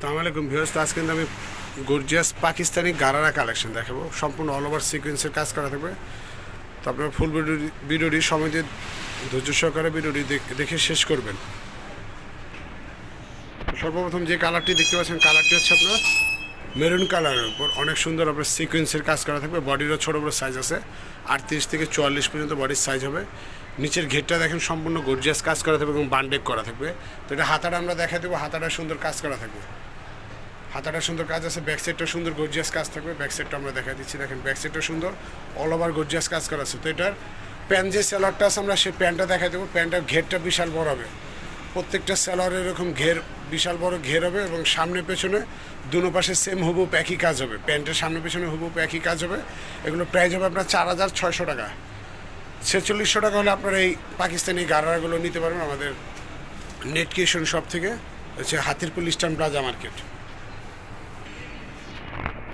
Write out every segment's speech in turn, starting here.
আসসালামু আলাইকুম ভিউয়ার্স, তো আজকে কিন্তু আমি গর্জিয়াস পাকিস্তানি গারারা কালেকশন দেখাবো। সম্পূর্ণ অল ওভার সিকোয়েন্সের কাজ করা থাকবে। তো আপনারা ফুল ভিডিও ভিডিওটি সময় দিয়ে ধৈর্য সহকারে ভিডিওটি দেখ- দেখে শেষ করবেন। সর্বপ্রথম যে কালারটি দেখতে পাচ্ছেন কালারটি হচ্ছে আপনার মেরুন কালারের উপর। অনেক সুন্দর আপনার সিকোয়েন্সের কাজ করা থাকবে। বডিরও ছোটো বড়ো সাইজ আছে। আটত্রিশ থেকে চুয়াল্লিশ পর্যন্ত বডির সাইজ হবে। নিচের ঘেরটা দেখেন, সম্পূর্ণ গর্জিয়াস কাজ করা থাকবে এবং বান্ডেক করা থাকবে। তো এটা হাতাটা আমরা দেখা দেবো। হাতাটা সুন্দর কাজ করা থাকবে। হাতাটা সুন্দর কাজ আছে ব্যাক সাইডটা সুন্দর গর্জিয়াস কাজ থাকবে। ব্যাক সাইডটা আমরা দেখা দিচ্ছি, দেখেন ব্যাক সাইডটা সুন্দর অল ওভার গর্জিয়াস কাজ করা আছে। তো এটার প্যান্ট যে সেলারটা আছে, আমরা সেই প্যান্টটা দেখা দেবো। প্যান্টটার ঘেরটা বিশাল বড় হবে। প্রত্যেকটা সেলার এরকম ঘের, বিশাল বড় ঘের হবে এবং সামনে পেছনে দুনো পাশে সেম হুবুপ একই কাজ হবে। প্যান্টের সামনে পেছনে হুবুপ একই কাজ হবে। এগুলো প্রাইস হবে আপনার চার হাজার ছয়শো টাকা। ছেচল্লিশশো টাকা হলে আপনারা এই পাকিস্তানি গারারাগুলো নিতে পারবেন আমাদের নেট কিউশন শপ থেকে। হচ্ছে হাতিরপুল ইস্টার্ন প্লাজা মার্কেট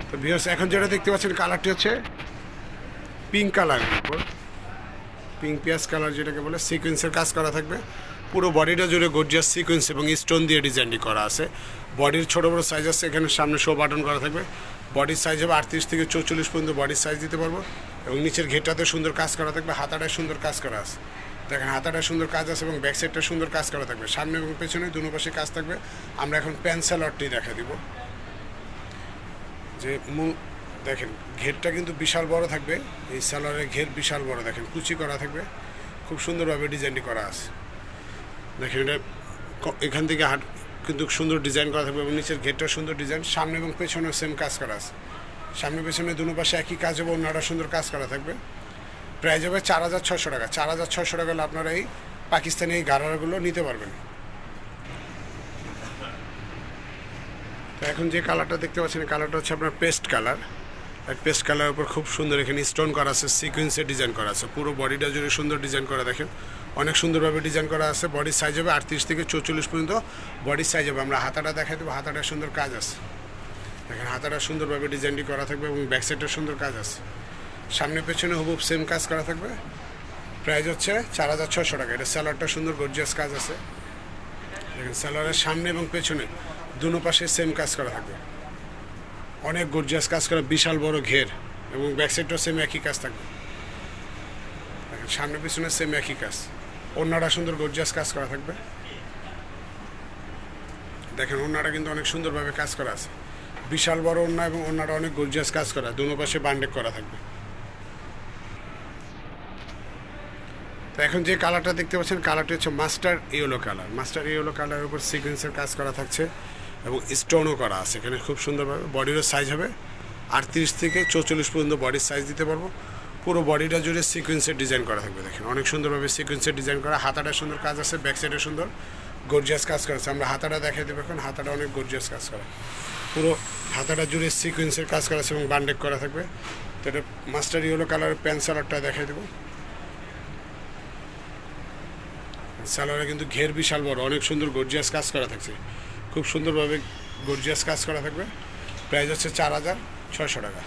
তো ভিউয়ার্স এখন যেটা দেখতে পাচ্ছেন কালারটি হচ্ছে পিঙ্ক কালার উপর পিঙ্ক পিয়াজ কালার যেটাকে বলে সিকোয়েন্সের কাজ করা থাকবে। পুরো বডিটা জুড়ে গর্জিয়াস সিকোয়েন্স এবং স্টোন দিয়ে ডিজাইনটি করা আছে। বডির ছোটো বড়ো সাইজ আছে, এখানে সামনে শো বাটন করা থাকবে। বডির সাইজ হবে আটত্রিশ থেকে চৌচল্লিশ পর্যন্ত বডির সাইজ দিতে পারব এবং নিচের ঘেরটাতে সুন্দর কাজ করা থাকবে, হাতাটায় সুন্দর কাজ করা আছে। দেখেন, হাতাটায় সুন্দর কাজ আছে এবং ব্যাক সাইডটা সুন্দর কাজ করা থাকবে। সামনে এবং পেছনে দুনো পাশে কাজ থাকবে। আমরা এখন প্যান্সেলরটি দেখা দিব। যে মূল দেখেন, ঘেরটা কিন্তু বিশাল বড় থাকবে। এই স্যালোয়ারের ঘের বিশাল বড়, দেখেন, কুচি করা থাকবে। খুব সুন্দরভাবে ডিজাইনটি করা আছে। দেখেন, এটা এখান থেকে হাট কিন্তু সুন্দর ডিজাইন করা থাকবে এবং নিচের ঘেরটা সুন্দর ডিজাইন। সামনে এবং পেছনে সেম কাজ করা আছে। সামনে পেছনে দুনো পাশে একই কাজ হবে অন্যটা সুন্দর কাজ করা থাকবে। প্রাইস হবে চার হাজার ছশো টাকা। চার হাজার ছশো টাকা হলে আপনারা এই পাকিস্তানি এই গারারাগুলো নিতে পারবেন। তো এখন যে কালারটা দেখতে পাচ্ছেন কালারটা হচ্ছে আপনার পেস্ট কালার আর পেস্ট কালারের উপর খুব সুন্দর এখানে স্টোন করা আছে সিকুয়েন্সে ডিজাইন করা আছে। পুরো বডিটা জুড়ে সুন্দর ডিজাইন করা, দেখেন। অনেক সুন্দরভাবে ডিজাইন করা আছে বডির সাইজ হবে আটত্রিশ থেকে চৌচল্লিশ পর্যন্ত বডির সাইজ হবে। আমরা হাতাটা দেখাই দেবো, হাতাটা সুন্দর কাজ আছে। দেখেন, হাতাটা সুন্দরভাবে ডিজাইনটি করা থাকবে এবং ব্যাক সাইডটা সুন্দর কাজ আছে। সামনে পেছনে হুবুব সেম কাজ করা থাকবে। প্রাইস হচ্ছে চার হাজার ছশো টাকা। এটা স্যালাডটা সুন্দর গর্জিয়াস কাজ আছে। দেখেন স্যালারের সামনে এবং পেছনে দুনো পাশে সেম কাজ করা থাকবে। অনেক গর্জিয়াস কাজ করা, বিশাল বড় ঘের এবং ব্যাক সাইডটাও সেম একই কাজ থাকবে। দেখেন, সামনে পিছনে সেম একই কাজ। অন্যটা সুন্দর গর্জিয়াস কাজ করা থাকবে। দেখেন অন্যটা কিন্তু অনেক সুন্দরভাবে কাজ করা আছে। বিশাল বড় অন্য এবং অন্যটা অনেক গর্জিয়াস কাজ করা, দুনো পাশে বান্ডেক করা থাকবে। তো এখন যে কালারটা দেখতে পাচ্ছেন কালারটি হচ্ছে master yellow colour master yellow কালারের উপর সিকোয়েন্সের কাজ করা থাকছে এবং স্টোনও করা আছে। এখানে খুব সুন্দরভাবে বডিরও সাইজ হবে। আটত্রিশ থেকে চৌচল্লিশ পর্যন্ত বডির সাইজ দিতে পারব। পুরো বডিটা জুড়ে সিকোয়েন্সের ডিজাইন করা থাকবে দেখেন। অনেক সুন্দরভাবে সিকোয়েন্সের ডিজাইন করা। হাতাটা সুন্দর, কাজ আছে ব্যাক সাইডে সুন্দর। গর্জিয়াস কাজ করা আছে। আমরা হাতাটা দেখাই দেবো এখন। হাতাটা অনেক গর্জিয়াস কাজ করা। পুরো হাতাটা জুড়ে সিকোয়েন্সের কাজ করা আছে এবং বান্ডেক করা থাকবে। তো এটা মাস্টার ইয়েলো কালারের প্যান্ট সালারটা দেখাই দেবো। সালোয়ারে কিন্তু ঘের বিশাল বড়, অনেক সুন্দর গর্জিয়াস কাজ করা থাকছে। খুব সুন্দরভাবে গর্জিয়াস কাজ করা থাকবে। প্রাইস হচ্ছে চার হাজার ছয়শো টাকা।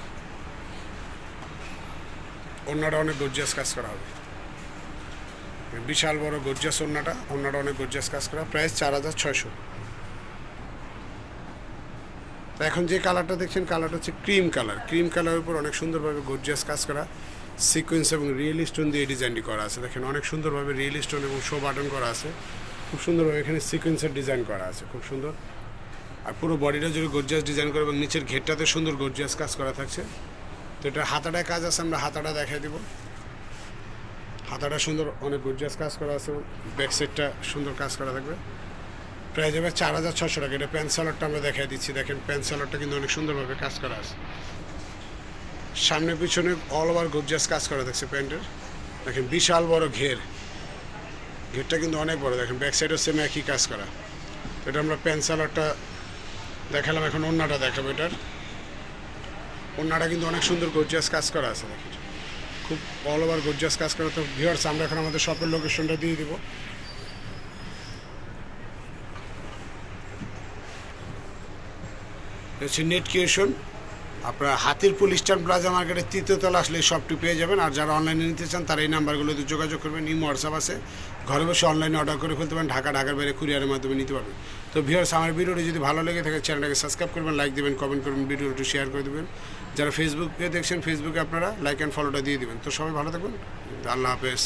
অন্যটা অনেক গর্জিয়াস কাজ করা হবে। বিশাল বড় গর্জিয়াস অন্যটা অন্যটা অনেক গর্জিয়াস কাজ করা। প্রাইস চার হাজার ছয়শো। এখন যে কালারটা দেখছেন কালারটা হচ্ছে ক্রিম কালার ক্রিম কালারের উপর অনেক সুন্দরভাবে গর্জিয়াস কাজ করা। সিকোয়েন্স এবং রিয়েল স্টোন দিয়ে ডিজাইনটি করা আছে। দেখেন, অনেক সুন্দরভাবে রিয়েল স্টোন এবং শো বাটন করা আছে। খুব সুন্দরভাবে এখানে সিকোয়েন্সের ডিজাইন করা আছে, খুব সুন্দর। আর পুরো বডিটা জুড়ে গর্জিয়াস ডিজাইন করা এবং নিচের ঘেরটাতে সুন্দর গর্জিয়াস কাজ করা থাকছে। তো এটা হাতাটায় কাজ আছে, আমরা হাতাটা দেখাই দিব। হাতাটা সুন্দর, অনেক গর্জিয়াস কাজ করা আছে ব্যাক সাইডটা সুন্দর কাজ করা থাকবে। প্রায় হবে চার হাজার ছশো টাকা। এটা প্যান্ট সালারটা আমরা দেখাই দিচ্ছি। দেখেন, প্যান্ট সালারটা কিন্তু অনেক সুন্দরভাবে কাজ করা আছে। সামনে পিছনে অল ওভার গর্জিয়াস কাজ করা দেখছে প্যান্টের। দেখেন বিশাল বড় ঘের। ঘেরটা কিন্তু অনেক বড়, দেখেন ব্যাক সাইডও সেম একই কাজ করা। এটা আমরা প্যান্ট সালারটা দেখালাম, এখন অন্যটা দেখাবো এটার। অন্যটা কিন্তু অনেক সুন্দর গর্জিয়াস কাজ করা আছে, দেখেন। খুব অল ওভার গর্জিয়াস কাজ করা। তো ভিওর্স আমরা এখন আমাদের শপের লোকেশনটা দিয়ে দিব। হচ্ছে নেট ক্রিয়েশন আপনার হাতিরপুল ইস্টার্ন প্লাজা মার্কেটের তৃতীয় তলা আসলে শপটি পেয়ে যাবেন। আর যারা অনলাইনে নিতে চান, তারা এই নাম্বারগুলোতে যোগাযোগ করবেন। ইমো হোয়াটসঅ্যাপ আছে। ঘরে বসে অনলাইনে অর্ডার করে ফেলতে পারেন। ঢাকা, ঢাকার বাইরে কুরিয়ারের মাধ্যমে নিতে পারবেন। তো ভিউয়ার্স আমার ভিডিওটি যদি ভালো লেগে থাকে চ্যানেলটাকে সাবস্ক্রাইব করবেন লাইক দেবেন কমেন্ট করবেন, ভিডিওটি শেয়ার করে দেবেন। যারা ফেসবুকে দেখছেন ফেসবুকে আপনারা লাইক অ্যান্ড ফলোটা দিয়ে দেবেন। তো সবাই ভালো থাকবেন। আল্লাহ হাফেজ।